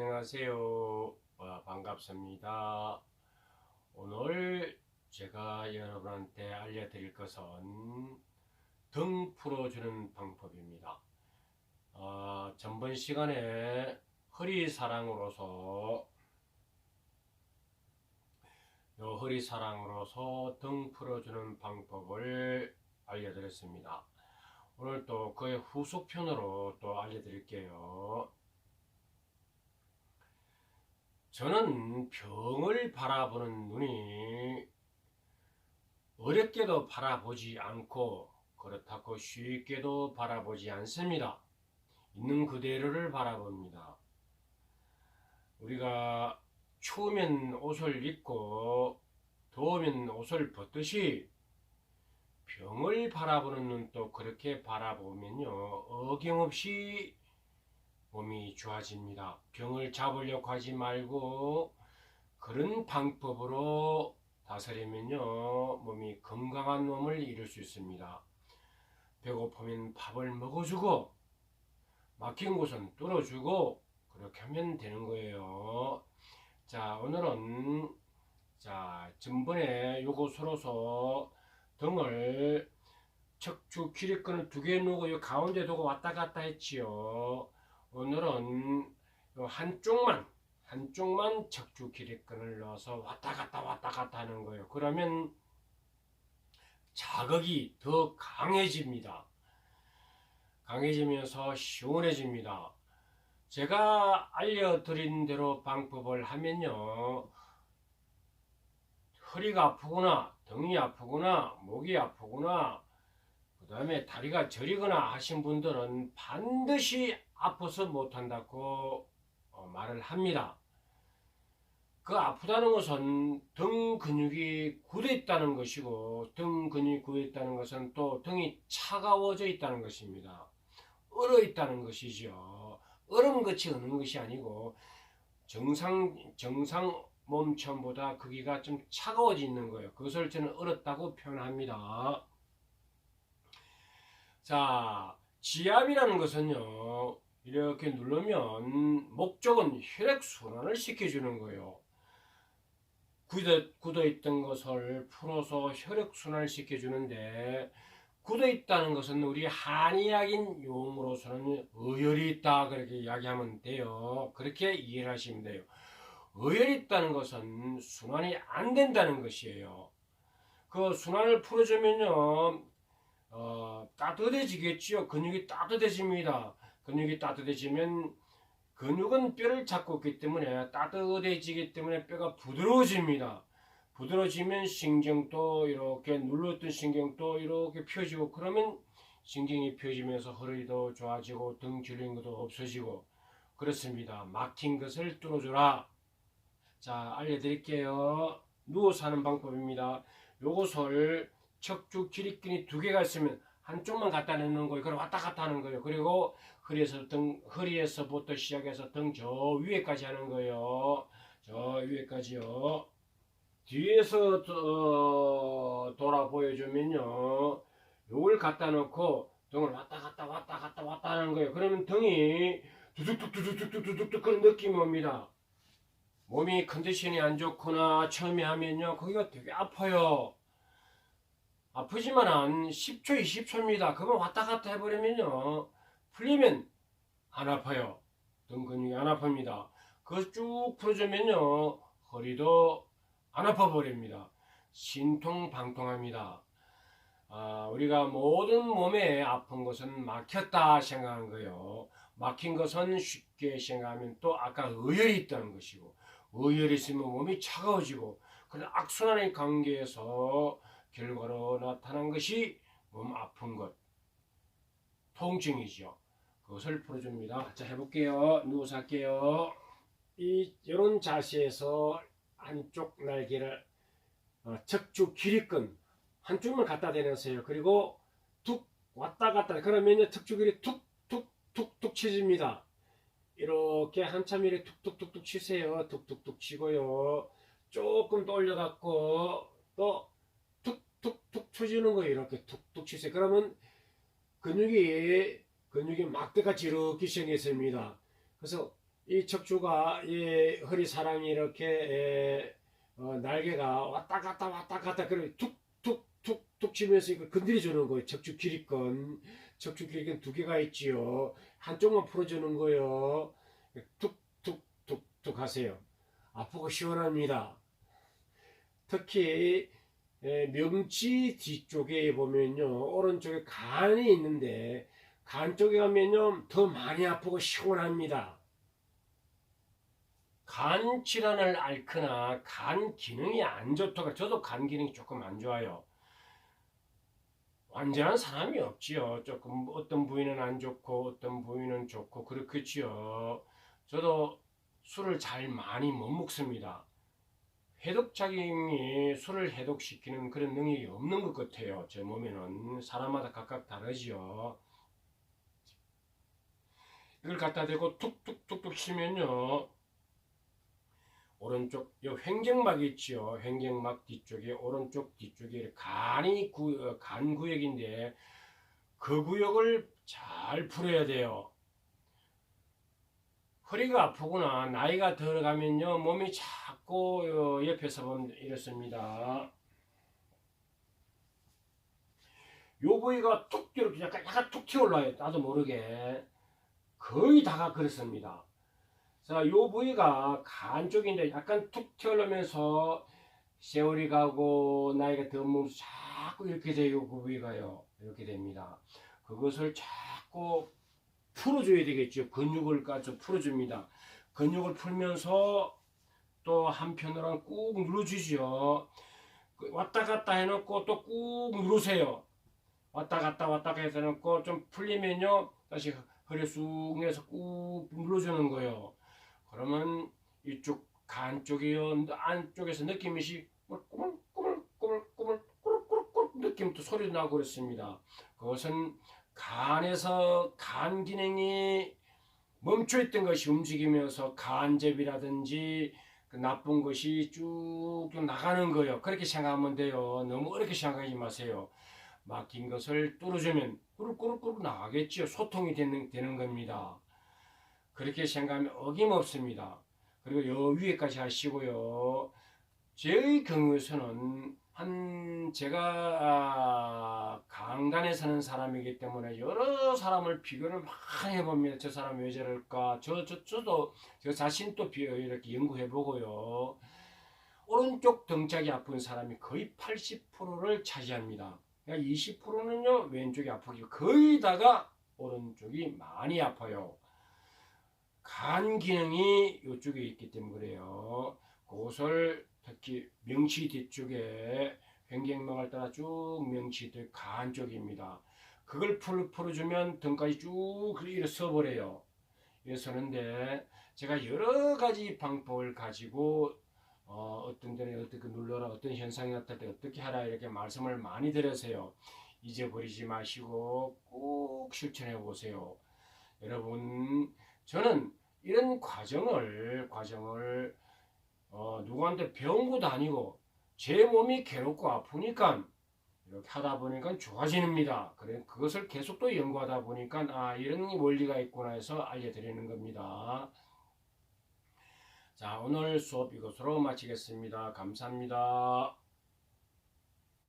안녕하세요. 어, 반갑습니다. 오늘 제가 여러분한테 알려드릴 것은 등 풀어주는 방법입니다. 어, 전번 시간에 허리 사랑으로서 요 허리 사랑으로서 등 풀어주는 방법을 알려드렸습니다. 오늘 또 그의 후속편으로 또 알려드릴게요. 저는 병을 바라보는 눈이 어렵게도 바라보지 않고 그렇다고 쉽게도 바라보지 않습니다. 있는 그대로를 바라봅니다. 우리가 추우면 옷을 입고 더우면 옷을 벗듯이 병을 바라보는 눈도 그렇게 바라보면요 어김없이 몸이 좋아집니다. 병을 잡으려고 하지 말고 그런 방법으로 다스리면요 몸이 건강한 몸을 이룰 수 있습니다. 배고프면 밥을 먹어주고 막힌 곳은 뚫어주고 그렇게 하면 되는 거예요. 자 오늘은 자 전번에 요것으로서 등을 척추 기립근을 두 개 놓고 요 가운데 두고 왔다 갔다 했지요. 오늘은 요 한쪽만 한쪽만 척추 기립근을 넣어서 왔다 갔다 왔다 갔다 하는 거예요. 그러면 자극이 더 강해집니다. 강해지면서 시원해집니다. 제가 알려드린 대로 방법을 하면요. 허리가 아프거나 등이 아프거나 목이 아프거나 그 다음에 다리가 저리거나 하신 분들은 반드시 아파서 못한다고 어, 말을 합니다. 그 아프다는 것은 등 근육이 굳어 있다는 것이고 등 근육이 굳어 있다는 것은 또 등이 차가워져 있다는 것입니다. 얼어 있다는 것이죠. 얼음 것이 어는 것이 아니고 정상 정상 몸처보다 크기가 좀 차가워져 있는 거예요. 그것을 저는 얼었다고 표현합니다. 자, 지압이라는 것은요, 이렇게 누르면 목적은 혈액 순환을 시켜주는 거예요. 굳어, 굳어 있던 것을 풀어서 혈액 순환을 시켜주는데, 굳어 있다는 것은 우리 한의학인 용어로서는 의열이 있다 그렇게 이야기하면 돼요. 그렇게 이해를 하시면 돼요. 의열이 있다는 것은 순환이 안 된다는 것이에요. 그 순환을 풀어주면요, 어, 따뜻해지겠지요. 근육이 따뜻해집니다. 근육이 따뜻해지면 근육은 뼈를 잡고 있기 때문에 따뜻해지기 때문에 뼈가 부드러워집니다. 부드러워지면 신경도 이렇게 눌렀던 신경도 이렇게 펴지고 그러면 신경이 펴지면서 허리도 좋아지고 등 줄인 것도 없어지고 그렇습니다. 막힌 것을 뚫어주라. 자, 알려드릴게요. 누워서 하는 방법입니다. 요것을 척추 기립근이 두 개가 있으면 한쪽만 갖다 놓는 거예요. 그럼 왔다 갔다 하는 거예요. 그리고 허리에서 등, 허리에서부터 시작해서 등 저 위에까지 하는 거예요. 저 위에까지요. 뒤에서 어, 돌아 보여주면요. 요걸 갖다 놓고 등을 왔다 갔다 왔다 갔다 왔다 하는 거예요. 그러면 등이 두둑둑 두둑두둑두둑 그런 느낌이 옵니다. 몸이 컨디션이 안 좋거나 처음에 하면요 거기가 되게 아파요 아프지만 한 10초 20초입니다. 그거 왔다 갔다 해버리면요. 풀리면 안 아파요. 등 근육이 안 아픕니다. 그거 쭉 풀어주면요. 허리도 안 아파 버립니다. 신통방통합니다. 아, 우리가 모든 몸에 아픈 것은 막혔다 생각한 거예요. 막힌 것은 쉽게 생각하면 또 아까 의열이 있다는 것이고 의열이 있으면 몸이 차가워지고 그런 악순환의 관계에서 결과로 나타난 것이 몸 아픈 것 통증이죠. 그것을 풀어줍니다. 자 해볼게요. 누워서 할게요. 이 이런 자세에서 한쪽 날개를 어, 척추 기립근 한쪽만 갖다 대세요. 그리고 툭 왔다 갔다 그러면 척추 기립 툭툭툭툭 쳐집니다. 이렇게 한참 이렇게 툭툭툭툭 치세요. 툭툭툭 치고요. 조금 더 올려갖고 또 툭툭툭 쳐주는 거예요. 이렇게 툭툭 치세요. 그러면 근육이 근육이 막대같이 이렇게 생겼습니다. 그래서 이 척추가 이 허리 사랑이 이렇게 에, 어, 날개가 왔다 갔다 왔다 갔다 그래 툭툭툭툭 치면서 이거 건드려 주는 거예요. 척추 길이건 척추 길이건 두 개가 있지요. 한쪽만 풀어주는 거예요. 툭툭툭툭 하세요. 아프고 시원합니다. 특히 에, 명치 뒤쪽에 보면요 오른쪽에 간이 있는데 간 쪽에 가면요 더 많이 아프고 시원합니다. 간 질환을 앓거나 간 기능이 안 좋다가 저도 간 기능이 조금 안 좋아요. 완전한 사람이 없지요. 조금 어떤 부위는 안 좋고 어떤 부위는 좋고 그렇겠지요. 저도 술을 잘 많이 못 먹습니다. 해독작용이 술을 해독시키는 그런 능력이 없는 것 같아요. 제 몸에는 사람마다 각각 다르지요. 이걸 갖다 대고 툭툭툭툭 치면요. 오른쪽 요 횡격막 있지요. 횡격막 뒤쪽에 오른쪽 뒤쪽에 간이 구, 어, 간 구역인데 그 구역을 잘 풀어야 돼요. 허리가 아프구나 나이가 들어가면요 몸이 자꾸 어, 옆에서 보면 이렇습니다. 요 부위가 툭 이렇게 약간 약간 툭 튀어올라요. 나도 모르게 거의 다가 그렇습니다. 자, 요 부위가 간 쪽인데 약간 툭 튀어나오면서 세월이 가고 나이가 들면서 자꾸 이렇게 돼요. 그 부위가요. 이렇게 됩니다. 그것을 자꾸 풀어줘야 되겠죠. 근육을 까서 풀어줍니다. 근육을 풀면서 또 한편으로는 꾹 눌러주죠. 그 왔다 갔다 해놓고 또 꾹 누르세요. 왔다 갔다 왔다 갔다 해놓고 좀 풀리면요. 다시 허리 쑥 내서 꾹 눌러주는 거예요. 그러면 이쪽 간 쪽이요 안쪽에서 느낌이 꾸물꾸물꾸물꾸물꾸물꾸물 느낌도 소리 나고 그렇습니다. 그것은 간에서 간 기능이 멈춰있던 것이 움직이면서 간접이라든지 그 나쁜 것이 쭉 나가는 거예요. 그렇게 생각하면 돼요. 너무 어렵게 생각하지 마세요. 막힌 것을 뚫어주면 꾸룩꾸룩꾸룩 나가겠지요. 소통이 되는, 되는 겁니다. 그렇게 생각하면 어김없습니다. 그리고 요 위에까지 하시고요. 제 경우에서는 한 제가 아, 강단에 사는 사람이기 때문에 여러 사람을 비교를 많이 해봅니다. 저 사람 왜 저럴까? 저, 저, 저도 저 자신도 비 이렇게 연구해보고요. 오른쪽 등짝이 아픈 사람이 거의 80%를 차지합니다. 그러니까 20%는요 왼쪽이 아프기 거의 다가 오른쪽이 많이 아파요. 간 기능이 이쪽에 있기 때문에 그래요. 그것을 특히 명치 뒤쪽에 횡격막을 따라 쭉 명치 뒤간 쪽입니다. 그걸 풀, 풀어주면 등까지 쭉 이렇게 서버려요. 이래 서는데 제가 여러 가지 방법을 가지고 어, 떤 데는 어떻게 눌러라 어떤 현상이 나타날 때 어떻게 하라 이렇게 말씀을 많이 드려서요. 잊어버리지 마시고 꼭 실천해 보세요. 여러분 저는 이런 과정을 과정을 어, 누구한테 배운 것도 아니고 제 몸이 괴롭고 아프니까 이렇게 하다 보니까 좋아집니다. 그래 그것을 계속 또 연구하다 보니까 아 이런 원리가 있구나 해서 알려드리는 겁니다. 자 오늘 수업 이것으로 마치겠습니다. 감사합니다.